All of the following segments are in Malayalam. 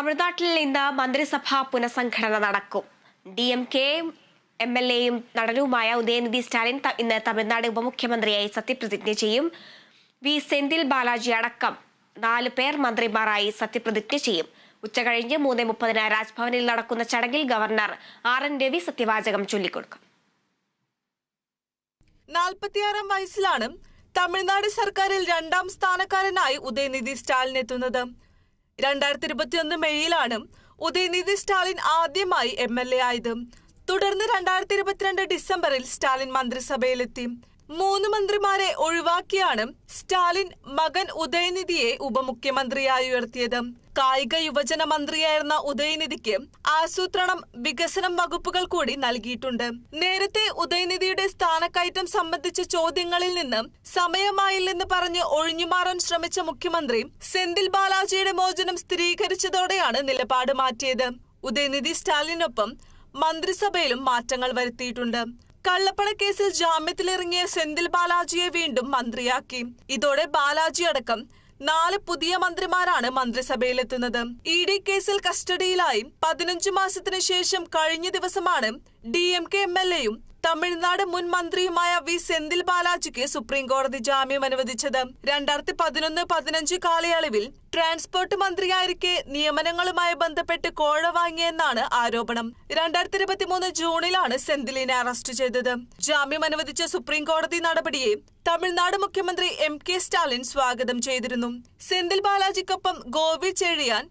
തമിഴ്നാട്ടിൽ ഇന്ന് മന്ത്രിസഭാ പുനഃസംഘടന നടക്കും. D M K M L എയും നടനുമായ ഉദയനിധി സ്റ്റാലിൻ ഇന്ന് തമിഴ്നാട് ഉപമുഖ്യമന്ത്രിയായി സത്യപ്രതിജ്ഞ ചെയ്യും. വി. സെന്തിൽ ബാലാജി അടക്കം നാല് പേർ മന്ത്രിമാരായി സത്യപ്രതിജ്ഞ ചെയ്യും. ഉച്ചകഴിഞ്ഞ് മൂന്ന് മുപ്പതിന് രാജ്ഭവനിൽ നടക്കുന്ന ചടങ്ങിൽ ഗവർണർ ആർ. എൻ. രവി സത്യവാചകം ചൊല്ലിക്കൊടുക്കും. നാൽപ്പത്തിയാറാം വയസ്സിലാണ് തമിഴ്നാട് സർക്കാരിൽ രണ്ടാം സ്ഥാനക്കാരനായി ഉദയനിധി സ്റ്റാലിൻ എത്തുന്നത്. രണ്ടായിരത്തി ഇരുപത്തിയൊന്ന് മെയ്യിലാണ് ഉദയനിധി സ്റ്റാലിൻ ആദ്യമായി എം എൽ എ ആയത്. തുടർന്ന് രണ്ടായിരത്തി ഇരുപത്തിരണ്ട് ഡിസംബറിൽ സ്റ്റാലിൻ മന്ത്രിസഭയിലെത്തി. മൂന്ന് മന്ത്രിമാരെ ഒഴിവാക്കിയാണ് സ്റ്റാലിൻ മകൻ ഉദയനിധിയെ ഉപമുഖ്യമന്ത്രിയായി ഉയർത്തിയത്. കായിക യുവജന മന്ത്രിയായിരുന്ന ഉദയനിധിക്ക് ആസൂത്രണം വികസനം വകുപ്പുകൾ കൂടി നൽകിയിട്ടുണ്ട്. നേരത്തെ ഉദയനിധിയുടെ സ്ഥാനക്കയറ്റം സംബന്ധിച്ച ചോദ്യങ്ങളിൽ നിന്ന് സമയമായില്ലെന്ന് പറഞ്ഞ് ഒഴിഞ്ഞുമാറാൻ ശ്രമിച്ച മുഖ്യമന്ത്രി സെന്തിൽ ബാലാജിയുടെ മോചനം സ്ഥിരീകരിച്ചതോടെയാണ് നിലപാട് മാറ്റിയത്. ഉദയനിധി സ്റ്റാലിനൊപ്പം മന്ത്രിസഭയിലും മാറ്റങ്ങൾ വരുത്തിയിട്ടുണ്ട്. കള്ളപ്പണക്കേസിൽ ജാമ്യത്തിലിറങ്ങിയ സെന്തിൽ ബാലാജിയെ വീണ്ടും മന്ത്രിയാക്കി. ഇതോടെ ബാലാജി അടക്കം നാല് പുതിയ മന്ത്രിമാരാണ് മന്ത്രിസഭയിലെത്തുന്നത്. ഇ ഡി കേസിൽ കസ്റ്റഡിയിലായി പതിനഞ്ചു മാസത്തിനു ശേഷം കഴിഞ്ഞ ദിവസമാണ് D M K M L എയും തമിഴ്നാട് മുൻ മന്ത്രിയുമായ വി സെന്തിൽ ബാലാജിക്ക് സുപ്രീം കോടതി ജാമ്യം അനുവദിച്ചത്. രണ്ടായിരത്തി പതിനൊന്ന് പതിനഞ്ച് കാലയളവിൽ ട്രാൻസ്പോർട്ട് മന്ത്രിയായിരിക്കെ നിയമനങ്ങളുമായി ബന്ധപ്പെട്ട് കോഴ വാങ്ങിയെന്നാണ് ആരോപണം. രണ്ടായിരത്തി ഇരുപത്തി മൂന്ന് ജൂണിലാണ് സെന്തിലിനെ അറസ്റ്റ് ചെയ്തത്. ജാമ്യം അനുവദിച്ച സുപ്രീം കോടതി നടപടിയെ തമിഴ്നാട് മുഖ്യമന്ത്രി എം കെ സ്റ്റാലിൻ സ്വാഗതം ചെയ്തിരുന്നു. Senthil ബാലാജിക്കൊപ്പം Gopi Chezhiyan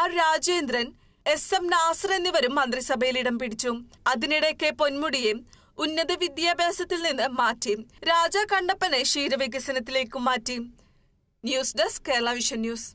R Rajendran S M Nasar എന്നിവരും മന്ത്രിസഭയിൽ ഇടം പിടിച്ചു. അതിനിടെ കെ. പൊന്മുടിയെ ഉന്നത വിദ്യാഭ്യാസത്തിൽ നിന്ന് മാറ്റി രാജ കണ്ണപ്പനെ ക്ഷീരവികസനത്തിലേക്കും മാറ്റി. News desk Kerala vision news.